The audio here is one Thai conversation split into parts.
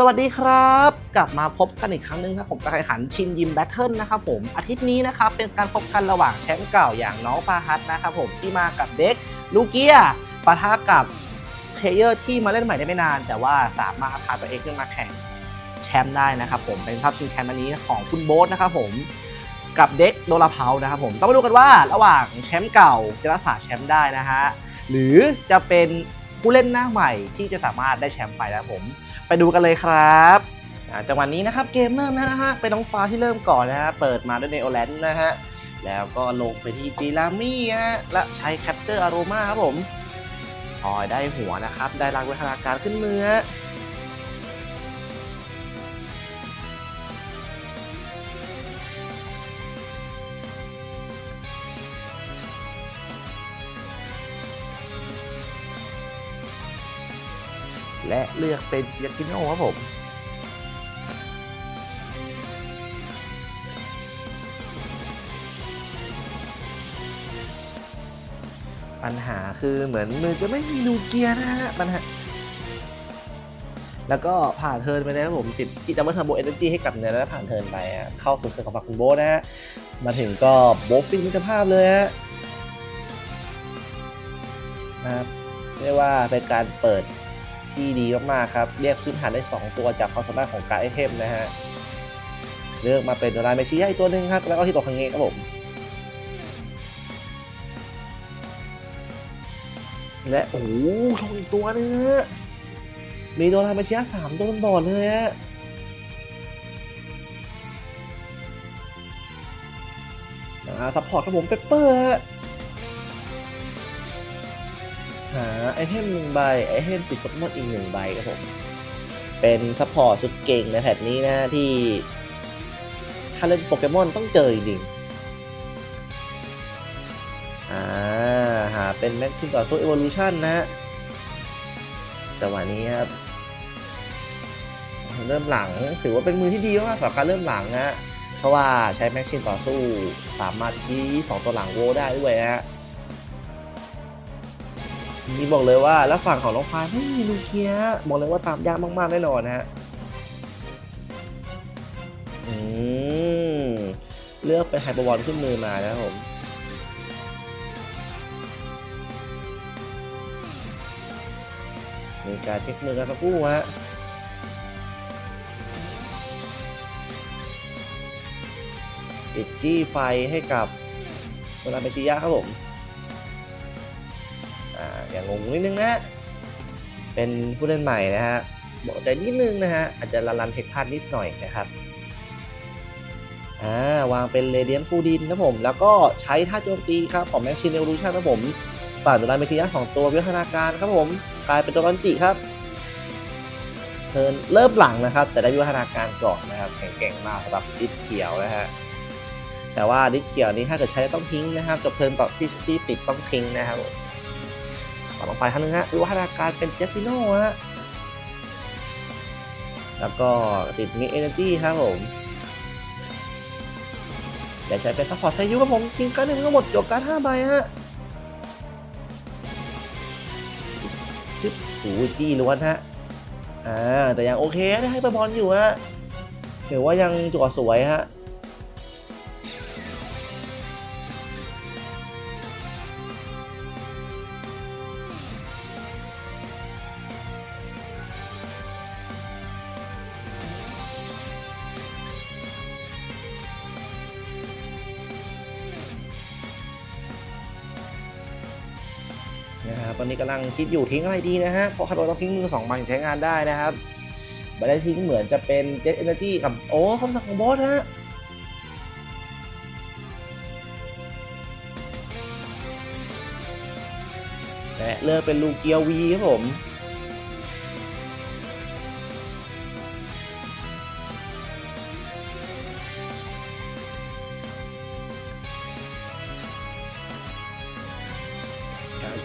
สวัสดีครับ กลับมาพบกันอีกครั้งหนึ่งนะครับผมการแข่งขันชินยิมแบทเทิลนะครับผมอาทิตย์นี้นะครับเป็นการพบกันระหว่างแชมป์เก่าอย่างน้องฟาฮัตนะครับผมที่มากับเด็กลูเกียปะทะกับเพลเยอร์ที่มาเล่นใหม่ได้ไม่นาน แต่ว่าสามารถพาตัวเองขึ้นมาแข่งแชมป์ได้นะครับผมเป็นภาพชิงแชมป์อันนี้ของคุณโบ๊ทนะครับผมกับเด็กโดลาเพานะครับผมต้องมาดูกันว่าระหว่างแชมป์เก่าจะรักษาแชมป์ได้นะฮะหรือจะเป็นผู้เล่นหน้าใหม่ที่จะสามารถได้แชมป์ไปนะครับผม ไปดูกันเลยครับอ่าจังหวะนนี้นะครับเกมเริ่มแล้วนะฮะเป็นน้องฟ้าที่เริ่มก่อนนะฮะเปิดมาด้วยเนโอแลนด์นะฮะแล้วก็ลงไปที่จีรามี่ฮะและใช้แคปเจอร์อารมาครับผมพอยได้หัวนะครับ ได้รังวิทยาการขึ้นเมือ และเลือกเป็นเจียกิโน่ครับผมปัญหาคือเหมือนมือจะไม่มีลูเกียนะฮะปัญหาแล้วก็ผ่านเทิร์นไปนะครับผมติดจิตดัมเบิลเทอร์โบเอเนอร์จีให้กับเนื้อแล้วผ่านเทิร์นไปฮะเข้าสู่เทิร์นของฝั่งคุณโบนะฮะมาถึงก็โบฟฟินมิตรภาพเลยฮะนะครับเรียกว่าเป็นการเปิด ที่ดีมากๆครับ เรียกพื้นฐานได้ 2 ตัวจากความสามารถของการไอเทมนะฮะ เลือกมาเป็นโดราเมชิยาอีกตัวหนึ่งครับ แล้วก็ที่ตัวคังเงครับผม และโอ้โหลงอีกตัวนึงฮะมีโดราเมชิยาสามตัวบนบอร์ดเลยฮะอ่าซัพพอร์ตครับผมเปเปอร์ หาไอเทมหนึ่งใบ ไอเทมติดโปเกมอนอีกหนึ่งใบครับผม เป็นซัพพอร์ตสุดเก่งในแพทนี้นะที่ ถ้าเล่นโปเกมอนต้องเจอจริงๆอ่าหาเป็นแม็กซิมต่อสู้ Evolution นะฮะจังหวะนี้ครับเริ่มหลังถือว่าเป็นมือที่ดีมากสำหรับการเริ่มหลังนะฮะเพราะว่าใช้แม็กซิมต่อสู้สามารถชี้ 2 ตัวหลังโวได้ด้วยนะฮะ นี่บอกเลยว่าแล้วฝั่งของน้องฟ้าไม่มีลูเคียบอกเลยว่าตามยากมากๆแน่นอนนะฮะอืมเลือกเป็นไฮเปอร์บอลขึ้นมือมานะครับผมมีการเช็คมือกันสักครู่ฮะติดจี้ไฟให้กับโซนาเบชิยะครับผม อ่าอย่างงงนิดนึงนะฮะเป็นผู้เล่นใหม่นะฮะบอกใจนิดนึงนะฮะอาจจะละลันเทคพลาดนิดหน่อยนะครับอ่าวางเป็นเรเดียนฟูดินครับผม แล้วก็ใช้ท่าโจมตีครับของแมชชีนเอลูชันครับผมใส่ตัวลายเมชิยะสองตัววิวัฒนาการครับผม กลายเป็นตัวรอนจิครับเทิร์นเริ่มหลังนะครับ แต่ได้วิวัฒนาการก่อนนะครับแข็งแกร่งมากสำหรับดิสเขียวนะฮะแต่ว่าดิสเขียวนี้ถ้าเกิดใช้ต้องทิ้งนะครับจบเทิร์นต่อที่ที่ติดต้องทิ้งนะครับผม ต่อลงไฟท่านหนึงฮะวิวัฒนาการเป็นเจสติโน่ฮะแล้วก็ติดมิเอเนจีครับผมเดี๋ยวใช้เป็นซัพพอร์ตใช้ยุครับผมทิ้งการ์ดหนึ่งทั้งหมดจบการ์ดห้าใบฮะชิปหูจี้ล้วนฮะอ่าแต่ยังโอเคได้ให้ไปบอลอยู่ฮะถือว่ายังจั่วสวยฮะ ตอนนี้กำลังคิดอยู่ทิ้งอะไรดีนะฮะ เพราะคาร์โดต้องทิ้งมือสองใบใช้งานได้นะครับไม่ได้ทิ้งเหมือนจะเป็นเจ็ตเอเนจีกับ โอ้คำสั่งของบอสฮะและเลือกเป็นลูเกียววีครับผม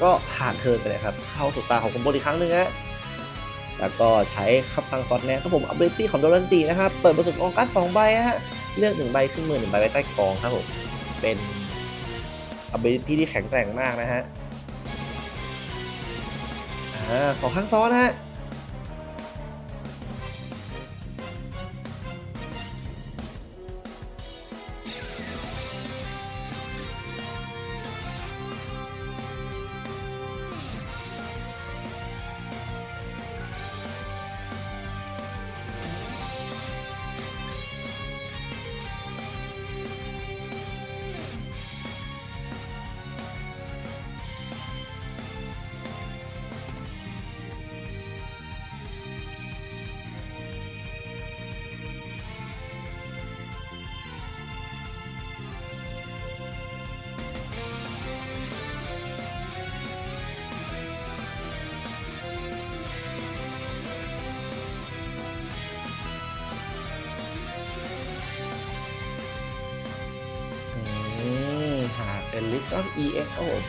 ก็ผ่านเทิร์นไปเลยครับ เข้าสู่ตาของคุณโบอีกครั้งหนึ่งฮะแล้วก็ใช้คำสั่งซอสแนครับผมอัพเบตี้ของโดรันจีนะครับ เปิดบทสุดองกัสสองใบฮะ เลือกหนึ่งใบขึ้นมือหนึ่งใบไว้ใต้กองครับผม เป็นอัพเบตี้ที่แข็งแกร่งมากนะฮะ อ่า ขอข้างซ้อนฮะ ดอน EX ครับผม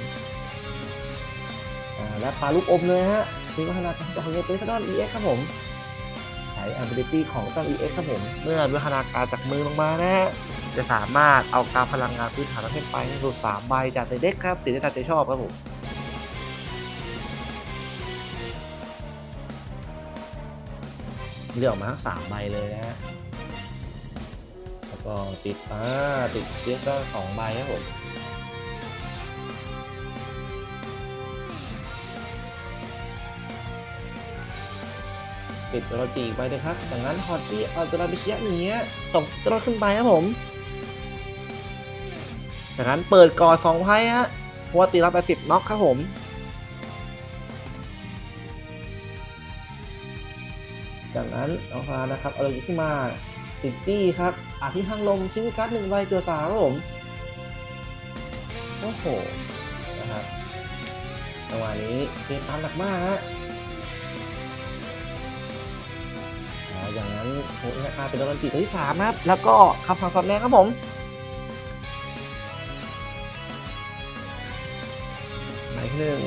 และปลาลูกอมเลยฮะมีพัฒนาการของเรือเปซดอน EX ครับผมใช้ ability ของต้น EX ครับผมเมื่อวิวัฒนาการจากมือลงมานะฮะจะสามารถเอาการพลังงานพื้นฐานประเภทไปให้สู่สามใบจากในเด็กครับติดได้ตามใจชอบครับผมเลือกออกมาทั้งสามใบเลยนะฮะแล้วก็ติดอ่าติดเรียกก็สองใบครับผม ติดโรจีอีกใบเลยครับ จากนั้นฮอตตี้เอาตัวราบิชิยะหนีฮะส่งตัวขึ้นไปครับผม จากนั้นเปิดก่อสองไพ่ฮะเพราะว่าตีรับไปสิบน็อกครับผมจากนั้นเอาฟานะครับเอาเลยขึ้นมาติดจี้ครับอาที่ห้างลมทิ้งการ์ดหนึ่งใบเจอสาครับผมโอ้โหนะครับจังหวะนี้เกมตามหนักมากฮะ อย่างนั้นโอ้ยอาเป็นโดนจีตัวที่สามครับ แล้วก็ขับฝั่งสอดแรงครับผมใบที่หนึ่ง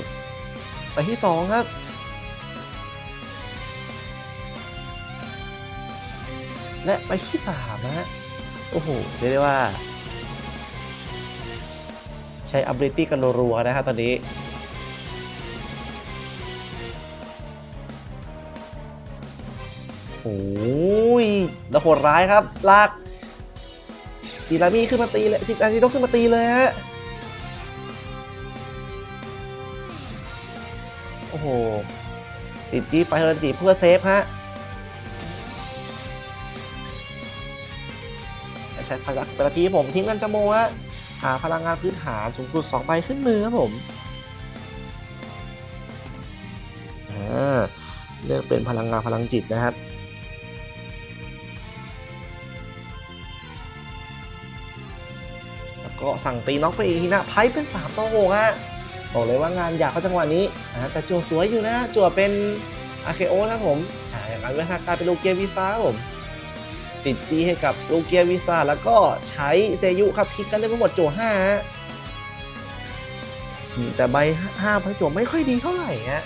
ใบที่สองครับและใบที่สามนะฮะโอ้โหเรียกได้ว่า ใช้ ability กันรัวๆนะครับตอนนี้ แล้วโหดร้ายครับ ลากจีรามีขึ้นมาตีเลยจีรามีต้องขึ้นมาตีเลยฮะ โอ้โห ติดจีไฟเทอร์จีเพื่อเซฟฮะใช้พลังแต่ละทีผมทิ้งกันจโมฮะ หาพลังงานพื้นฐานสูงสุด2ใบขึ้นมือครับผมอ่าเลือกเป็นพลังงานพลังจิตนะครับ ก็สั่งตีน็อกไปอีกทีนะไพ่เป็น 3ต่อ6ฮะบอกเลยว่างานอยากเขาจังหวะนี้แต่จั่วสวยอยู่นะจั่วเป็นอาเคโอนะผมอ่าอย่างนั้นเวลากลายเป็นลูเกียวิสตาครับผมติดจีให้กับลูเกียวิสตาแล้วก็ใช้เซยุครับทิกกันได้ทั้งหมดจั่ว5ฮะแต่ใบ5ใบจั่วไม่ค่อยดีเท่าไหร่ฮะ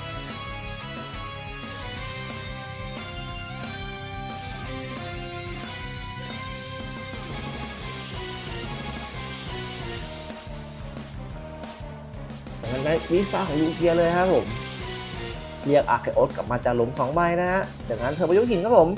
งั้นได้วิสตาของยูเกียเลยครับผม เรียกอาร์เคโอสกลับมาจากหลุมสองใบนะฮะจากนั้นเธอประยุกต์หินครับผม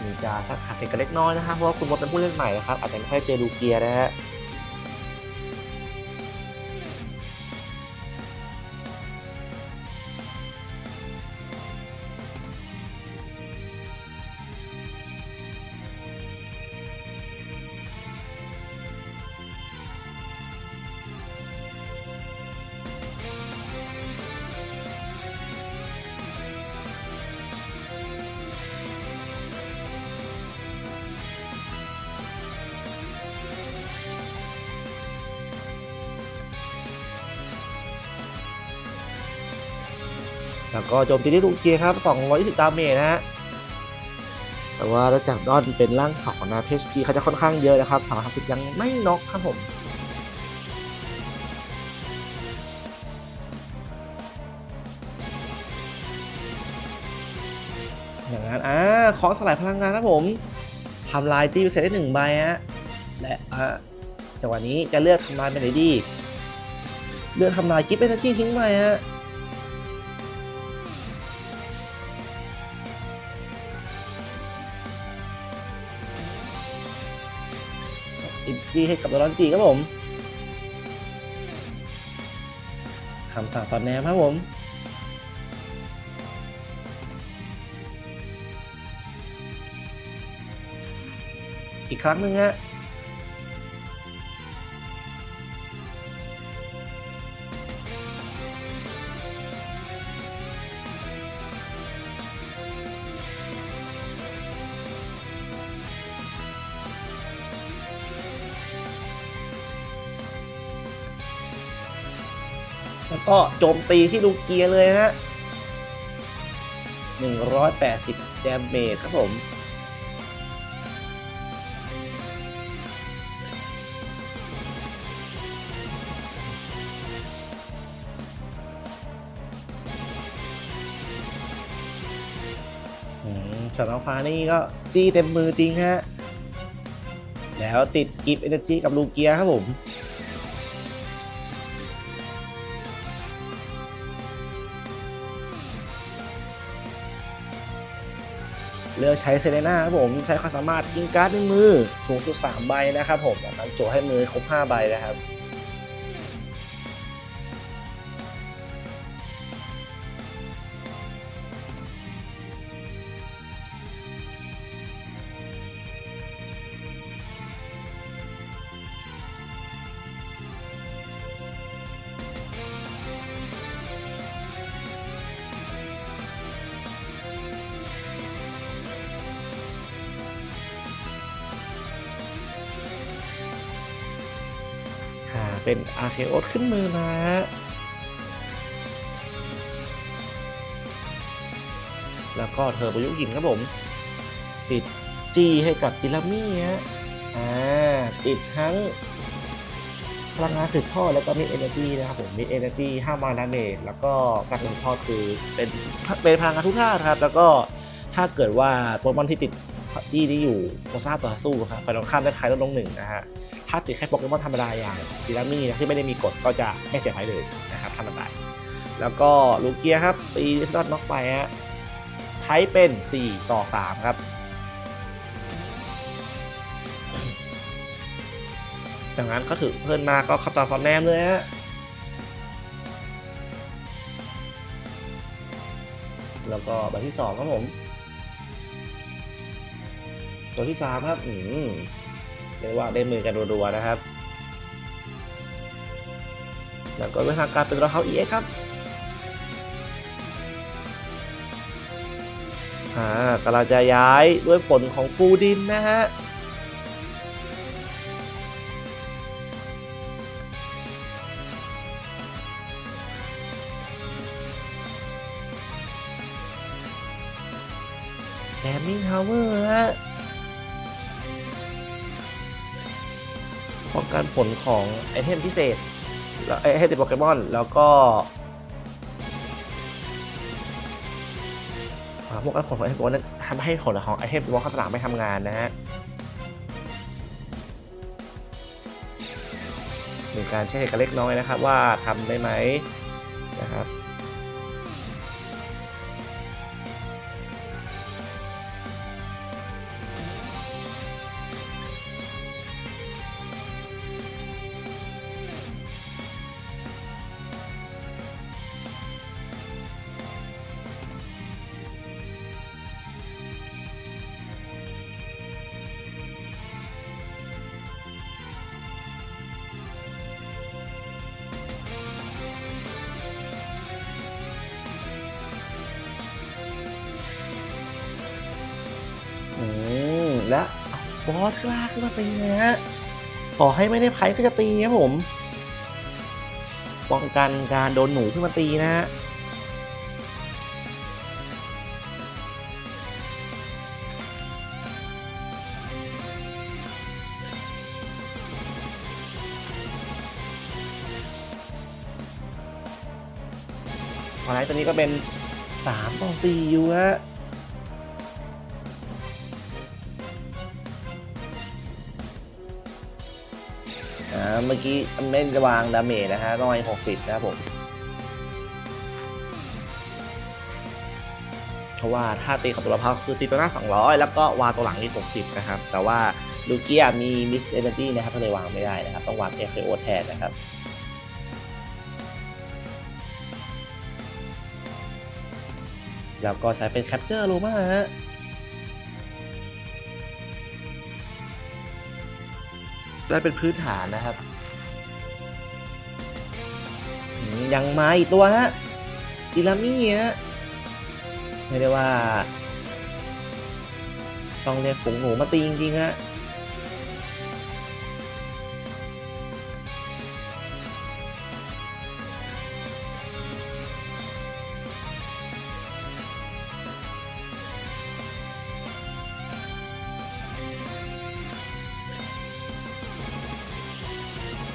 มีจะสักหักกันเล็กน้อยนะครับเพราะว่าคุณมดเป็นผู้เล่นใหม่นะครับอาจจะไม่ค่อยเจอลูเกียนะฮะ แล้วก็โจมตีด้วยลูกเกียร์ครับ220ดาเมจนะฮะแต่ว่าถ้าจากดอนเป็นร่างสองนะเพชพีเขาจะค่อนข้างเยอะนะครับสามสิบยังไม่น็อกครับผมอย่างนั้นอ่าขอสลายพลังงานครับผมทำลายตีเสร็จได้หนึ่งใบฮะและอ่าจังหวะนี้จะเลือกทำลายไปไหนดี เลือกทำลายกิฟต์เอเนอร์จีทิ้งไปฮะ อิจีให้กับดอนจีครับผมคำสั่งสอนแนมครับผมอีกครั้งหนึ่งฮะ ก็โจมตีที่ลูกเกียเลยฮะ 180 ดาเมจครับผมอืมช็อตน้องฟ้านี่ก็จี้เต็มมือจริงฮะ แล้วติดกิฟต์เอเนจีกับลูกเกียครับผม เลือกใช้เซเลน่าครับผมใช้ความสามารถทิ้งการ์ดหนึ่งมือ สูงสุด 3 ใบนะครับผมนำโจให้มือครบ 5 ใบนะครับ เป็นอาร์เคโอสขึ้นมือนะฮะแล้วก็เธอประยุกต์หินครับผม ติดจีให้กับจิลามี่ฮะอ่าติดทั้งพลังงานสืบทอดแล้วก็มิดเอเนจีนะครับผมมิดเอเนจีห้ามาดาเมจแล้วก็การสืบทอดคือเป็นเป็นพลังงานทุกท่าตุครับ แล้วก็ถ้าเกิดว่าโปเกมอนที่ติดที่ที่อยู่โคซ่าต่อสู้ครับไปตรงข้ามได้ท้ายลดลงหนึ่งนะฮะ ถ้าติดแค่โปเกมอนธรรมดาอย่างจิรามี่นะที่ไม่ได้มีกฎก็จะไม่เสียหายเลยนะครับธรรมดาแล้วก็ลูเกียครับตีดอทน็อกไปฮะไทยเป็น 4 ต่อ 3 ครับ จากนั้นก็ถือเพิ่นมาก็ขับตามฟอนแนมเลยฮะแล้วก็ใบที่ 2 ครับผม ตัวที่ 3 ครับ อืม เรียกว่าได้มือกันรัวๆนะครับ แล้วก็เรื่องทางการเป็นรองเท้า EX ครับอ่ากำลังจะย้ายด้วยผลของฟูดินนะฮะแจมมิ่งทาวเวอร์ฮะ ป้องกันผลของไอเทมพิเศษไอเทมติดโปเกมอน แล้วก็ป้องกันผลของไอเทมโปเกมอนนั้นทำให้ผลของไอเทมติดบอลข้างสนามไม่ทำงานนะฮะมีการเช็คกันเล็กน้อยนะครับว่าทำได้ไหมนะครับ อืมและบอสกล้าขึ้นมาตีนะฮะต่อให้ไม่ได้ไพ่ก็จะตีครับผม ป้องกันการโดนหนูขึ้นมาตีนะฮะพอไลท์ตัวนี้ก็เป็น3ต่อ4อยู่ฮะ เมื่อกี้ไม่ได้วางดาเมจนะฮะร้อยหกสิบนะครับผมเพราะว่าถ้าตีกับตัวละพักคือตีตัวหน้า 200 แล้วก็วางตัวหลังที่60 นะครับ แต่ว่าลูเกียมีมิสเอเนจีนะครับก็เลยวางไม่ได้นะครับ ต้องวางเอฟโอแทนนะครับแล้วก็ใช้เป็นแคปเจอร์โลมาฮะได้เป็นพื้นฐานนะครับ ยังมาอีกตัวฮะอิรามี่ฮะไม่ได้ว่า ต้องเรียกฝูงหนูมาตีจริงๆฮะ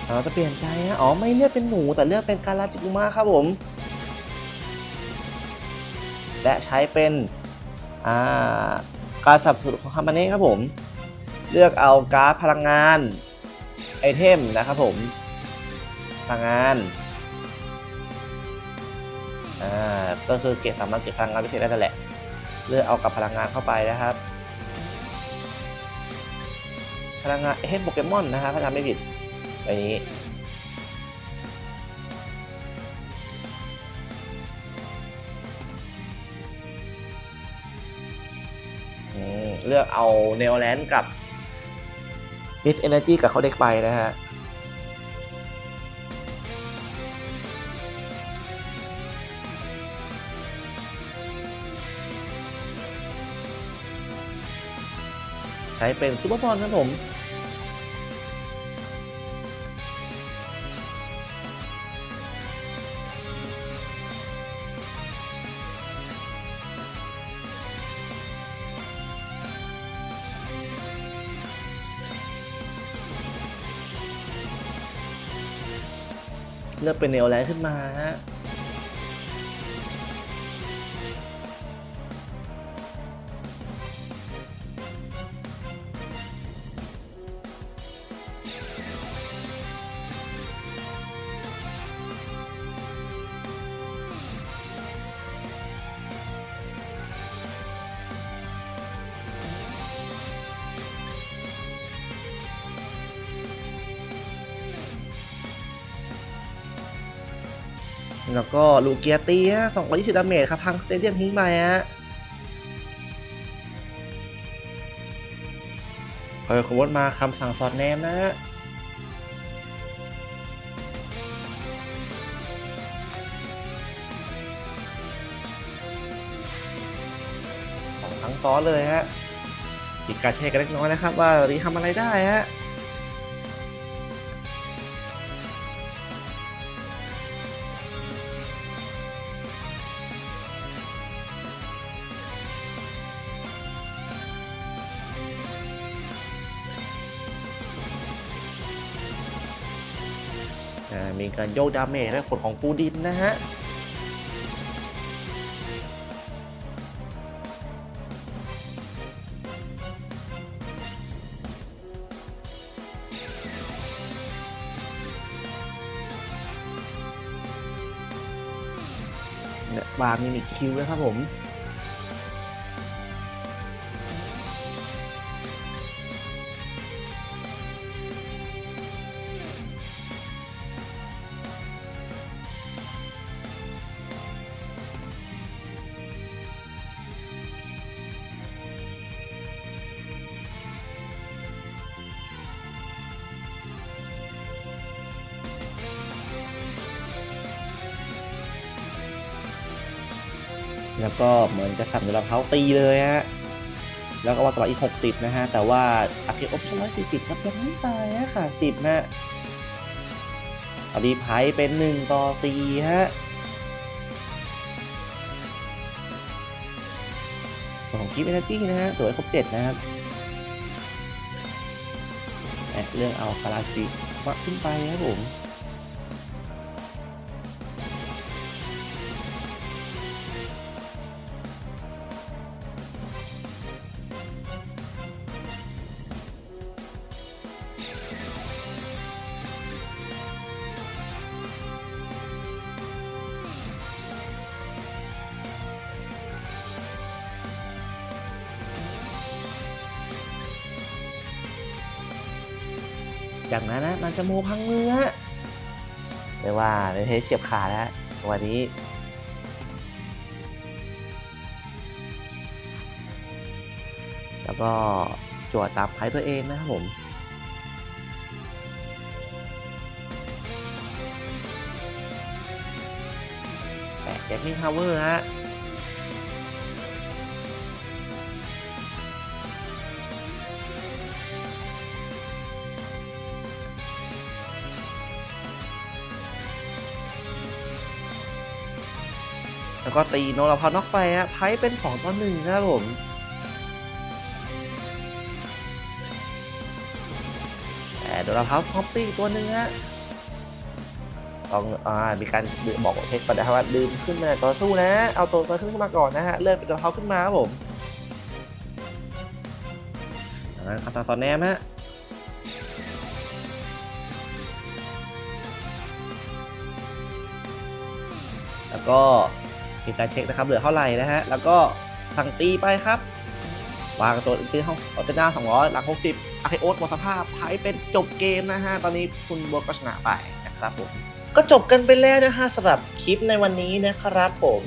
เราจะเปลี่ยนใจฮะอ๋อไม่เลือกเป็นหนูแต่เลือกเป็นการาจิกุมะครับผม และใช้เป็นอ่าการสับสนของคามาเน่ครับผม เลือกเอาการ์ดพลังงานไอเทมนะครับผมพลังงานอ่าก็คือเก็บสามารถเก็บพลังงานพิเศษได้แหละ เลือกเอากับพลังงานเข้าไปนะครับ พลังงานไอเทมโปเกมอนนะครับถ้าจำไม่ผิด ใบนี้เลือกเอาเนลแลนด์กับมิดเอเนจีกับเขาเด็กไปนะฮะใช้เป็นซูเปอร์บอลครับผม เลือกเป็นเนลแลนด์ขึ้นมาฮะ ก็ลูเกียตีฮะ220ดาเมจครับพังสเตเดียมทิ้งไปฮะคอยขบวนมาคำสั่งสอดแนมนะฮะสองครั้งซ้อนเลยฮะอีกกาเชกันเล็กน้อยนะครับ ว่ารีทำอะไรได้ฮะ การโยกดาเมจและผลของฟูดินนะฮะเนี่ยวางมิมิกคิวนะครับผม แล้วก็เหมือนจะสั่นเวลาเขาตีเลยฮะแล้วก็ว่าต่ออีก 60 นะฮะ แต่ว่าอาเคโอปชั่น140ครับยังไม่ตายฮะขาด10นะอนนี้ไพเป็น 1 ต่อ 4 ฮะส่วนของกิฟต์เอเนจีนะฮะจบให้ครบ 7 นะครับแอะเรื่องเอาคาราจิมาขึ้นไปครับผม จากนั้นนะมันจะโมพังมือฮะเรียกว่าในเทสเฉียบขาดแล้ววันนี้ แล้วก็จวดตามไพ่ตัวเองนะครับผมแปะเจ็คมิงพาวเวอร์ฮะ แล้วก็ตีโนราพาน็อกไปฮะไพ่เป็น2ต่อ1นะครับผมแต่โดราพาพอปปี้ตัวหนึ่งฮะต้องอ่ามีการบอกเทคก่อนะครับว่าลืมขึ้นมาต่อสู้นะ เอาตัวตัวขึ้นมาก่อนนะฮะเลื่อนเป็นตัวเขาขึ้นมาครับผมดังนั้นคาตาซอนแนมฮะแล้วก็ มีการเช็คนะครับเหลือเท่าไหร่นะฮะแล้วก็สั่งตีไปครับ วางตัวตีห้องออเตนาสองร้อยหลังหกสิบอาเคโอสหมดสภาพไพ่เป็นจบเกมนะฮะตอนนี้คุณบัวก็ชนะไปนะครับผมก็จบกันไปแล้วนะฮะสำหรับคลิปในวันนี้นะครับผม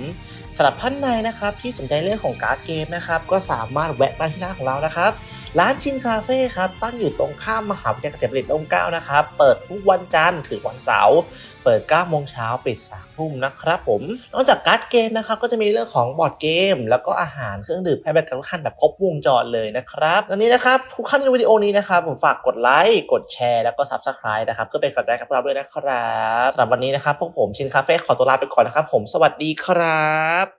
สำหรับท่านใดนะครับที่สนใจเรื่องของการ์ดเกมนะครับก็สามารถแวะมาที่ร้านของเรานะครับร้านชินคาเฟ่ครับตั้งอยู่ตรงข้ามมหาวิทยาลัยเกษตรบัณฑิตร่มเก้านะครับ เปิดทุกวันจันทร์ถึงวันเสาร์ ปิด 9 โมงเช้าปิด 3 ทุ่มนะครับผม นอกจากการ์ดเกมนะครับก็จะมีเรื่องของบอร์ดเกม แล้วก็อาหารเครื่องดื่มให้บริการทุกท่านแบบครบวงจรเลยนะครับตอนนี้นะครับทุกท่านในวิดีโอนี้นะครับผมฝากกดไลค์กดแชร์แล้วก็ Subscribe นะครับเพื่อเป็นกำลังใจกับเราด้วยนะครับสำหรับวันนี้นะครับพวกผมชินคาเฟ่ขอตัวลาไปก่อนนะครับผมสวัสดีครับ